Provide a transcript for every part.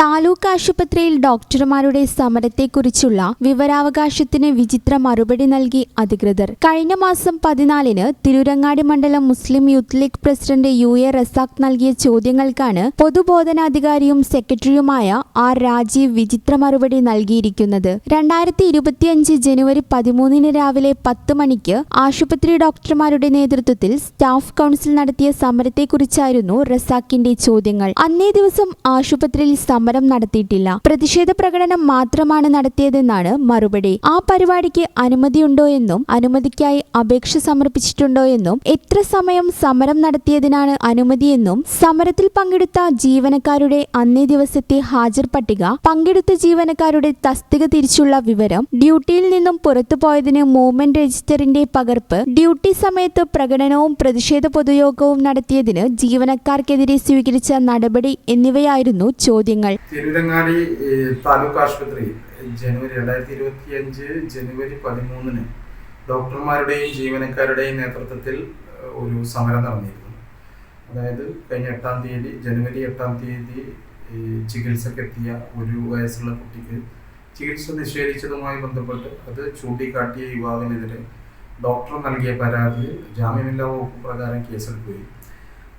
താലൂക്ക് ആശുപത്രിയിൽ ഡോക്ടർമാരുടെ സമരത്തെക്കുറിച്ചുള്ള വിവരാവകാശത്തിന് വിചിത്ര മറുപടി നൽകി അധികൃതർ. കഴിഞ്ഞ മാസം പതിനാലിന് തിരുരങ്ങാടി മണ്ഡലം Muslim Youth League president U A Razak നൽകിയ ചോദ്യങ്ങൾക്കാണ് പൊതുബോധനാധികാരിയും സെക്രട്ടറിയുമായ ആർ രാജീവ് വിചിത്ര മറുപടി നൽകിയിരിക്കുന്നത്. രണ്ടായിരത്തി ഇരുപത്തിയഞ്ച് ജനുവരി പതിമൂന്നിന് രാവിലെ പത്ത് മണിക്ക് ആശുപത്രി ഡോക്ടർമാരുടെ നേതൃത്വത്തിൽ സ്റ്റാഫ് കൗൺസിൽ നടത്തിയ സമരത്തെക്കുറിച്ചായിരുന്നു റസാഖിന്റെ ചോദ്യങ്ങൾ. അന്നേ ദിവസം ആശുപത്രിയിൽ സമരം നടത്തിയിട്ടില്ല. പ്രതിഷേധ പ്രകടനം മാത്രമാണ് നടത്തിയതെന്നാണ് മറുപടി. ആ പരിപാടിക്ക് അനുമതിയുണ്ടോ എന്നും അനുമതിക്കായി അപേക്ഷ സമർപ്പിച്ചിട്ടുണ്ടോ എന്നും എത്ര സമയം സമരം നടത്തിയതിനാണ് അനുമതിയെന്നും സമരത്തിൽ പങ്കെടുത്ത ജീവനക്കാരുടെ അന്നേ ദിവസത്തെ ഹാജർ പട്ടിക പങ്കെടുത്ത ജീവനക്കാരുടെ തസ്തിക തിരിച്ചുള്ള വിവരം ഡ്യൂട്ടിയിൽ നിന്നും പുറത്തുപോയതിന് മൂവ്മെന്റ് രജിസ്റ്ററിന്റെ പകർപ്പ് ഡ്യൂട്ടി സമയത്ത് പ്രകടനവും പ്രതിഷേധ പൊതുയോഗവും നടത്തിയതിന് ജീവനക്കാർക്കെതിരെ സ്വീകരിച്ച നടപടി എന്നിവയായിരുന്നു ചോദ്യങ്ങൾ. തിരുരങ്ങാടി ഏഹ്, താലൂക്ക് ആശുപത്രി ജനുവരി രണ്ടായിരത്തി ഇരുപത്തി അഞ്ച് ജനുവരി പതിമൂന്നിന് ഡോക്ടർമാരുടെയും ജീവനക്കാരുടെയും നേതൃത്വത്തിൽ ഒരു സമരം നടന്നിരുന്നു. അതായത് കഴിഞ്ഞ എട്ടാം തീയതി ജനുവരി എട്ടാം തീയതി ചികിത്സക്കെത്തിയ ഒരു വയസ്സുള്ള കുട്ടിക്ക് ചികിത്സ നിഷേധിച്ചതുമായി ബന്ധപ്പെട്ട് അത് ചൂണ്ടിക്കാട്ടിയ യുവാവിനെതിരെ ഡോക്ടർ നൽകിയ പരാതിയിൽ ജാമ്യമില്ലാ വകുപ്പ് പ്രകാരം കേസെടുക്കുകയും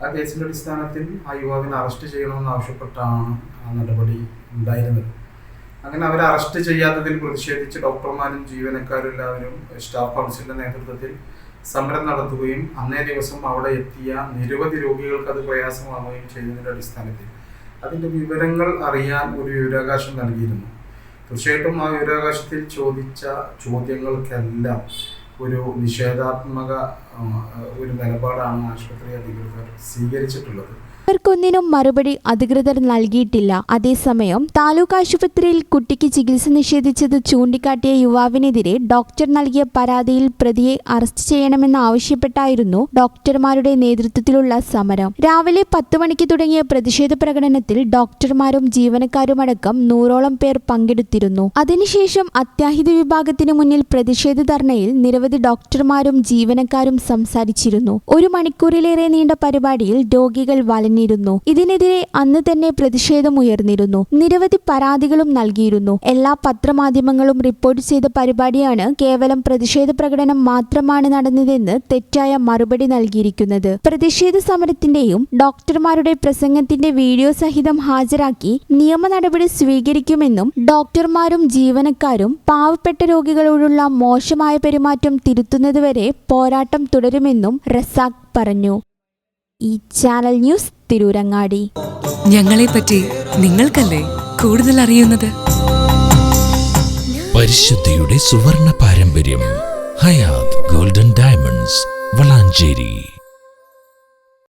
ആ കേസിന്റെ അടിസ്ഥാനത്തിൽ ആ യുവാവിനെ അറസ്റ്റ് ചെയ്യണമെന്ന് ആവശ്യപ്പെട്ടാണ് ആ നടപടി ഉണ്ടായിരുന്നത്. അങ്ങനെ അവരെ അറസ്റ്റ് ചെയ്യാത്തതിൽ പ്രതിഷേധിച്ച് ഡോക്ടർമാരും ജീവനക്കാരും എല്ലാവരും സ്റ്റാഫ് കൗൺസിലിന്റെ നേതൃത്വത്തിൽ സമരം നടത്തുകയും അന്നേ ദിവസം അവിടെ എത്തിയ നിരവധി രോഗികൾക്ക് അത് പ്രയാസമാവുകയും ചെയ്തതിന്റെ അടിസ്ഥാനത്തിൽ. അതിന്റെ വിവരങ്ങൾ അറിയാൻ ഒരു വിവരാവകാശം നൽകിയിരുന്നു. തീർച്ചയായിട്ടും ആ വിവരാവകാശത്തിൽ ചോദിച്ച ചോദ്യങ്ങൾക്കെല്ലാം ഒരു നിഷേധാത്മക ഒരു നിലപാടാണ് ആശുപത്രി അധികൃതർ സ്വീകരിച്ചിട്ടുള്ളത്. ഇവർക്കൊന്നിനും മറുപടി അധികൃതർ നൽകിയിട്ടില്ല. അതേസമയം താലൂക്ക് ആശുപത്രിയിൽ കുട്ടിക്ക് ചികിത്സ നിഷേധിച്ചത് ചൂണ്ടിക്കാട്ടിയ യുവാവിനെതിരെ ഡോക്ടർ നൽകിയ പരാതിയിൽ പ്രതിയെ അറസ്റ്റ് ചെയ്യണമെന്ന് ആവശ്യപ്പെട്ടായിരുന്നു ഡോക്ടർമാരുടെ നേതൃത്വത്തിലുള്ള സമരം. രാവിലെ പത്ത് മണിക്ക് തുടങ്ങിയ പ്രതിഷേധ പ്രകടനത്തിൽ ഡോക്ടർമാരും ജീവനക്കാരുമടക്കം നൂറോളം പേർ പങ്കെടുത്തിരുന്നു. അതിനുശേഷം അത്യാഹിത വിഭാഗത്തിന് മുന്നിൽ പ്രതിഷേധ ധർണയിൽ നിരവധി ഡോക്ടർമാരും ജീവനക്കാരും സംസാരിച്ചിരുന്നു. ഒരു മണിക്കൂറിലേറെ നീണ്ട പരിപാടിയിൽ രോഗികൾ വലഞ്ഞിരുന്നു. ഇതിനെതിരെ അന്ന് തന്നെ പ്രതിഷേധമുയർന്നിരുന്നു. നിരവധി പരാതികളും നൽകിയിരുന്നു. എല്ലാ പത്രമാധ്യമങ്ങളും റിപ്പോർട്ട് ചെയ്ത പരിപാടിയാണ് കേവലം പ്രതിഷേധ പ്രകടനം മാത്രമാണ് നടന്നതെന്ന് തെറ്റായ മറുപടി നൽകിയിരിക്കുന്നത്. പ്രതിഷേധ സമരത്തിന്റെയും ഡോക്ടർമാരുടെ പ്രസംഗത്തിന്റെ വീഡിയോ സഹിതം ഹാജരാക്കി നിയമ നടപടി സ്വീകരിക്കുമെന്നും ഡോക്ടർമാരും ജീവനക്കാരും പാവപ്പെട്ട രോഗികളോടുള്ള മോശമായ പെരുമാറ്റം തിരുത്തുന്നതുവരെ പോരാട്ടം തുടരുമെന്നും റസാഖ് പറഞ്ഞു. ഈ ചാനൽ ന്യൂസ് തിരൂരങ്ങാടി. ഞങ്ങളെപ്പറ്റി നിങ്ങൾക്കല്ലേ കൂടുതൽ അറിയുന്നത്? പരിശുദ്ധിയുടെ സുവർണ പാരമ്പര്യം ഹയാത് ഗോൾഡൻ ഡയമണ്ട്സ് വളാഞ്ചേരി.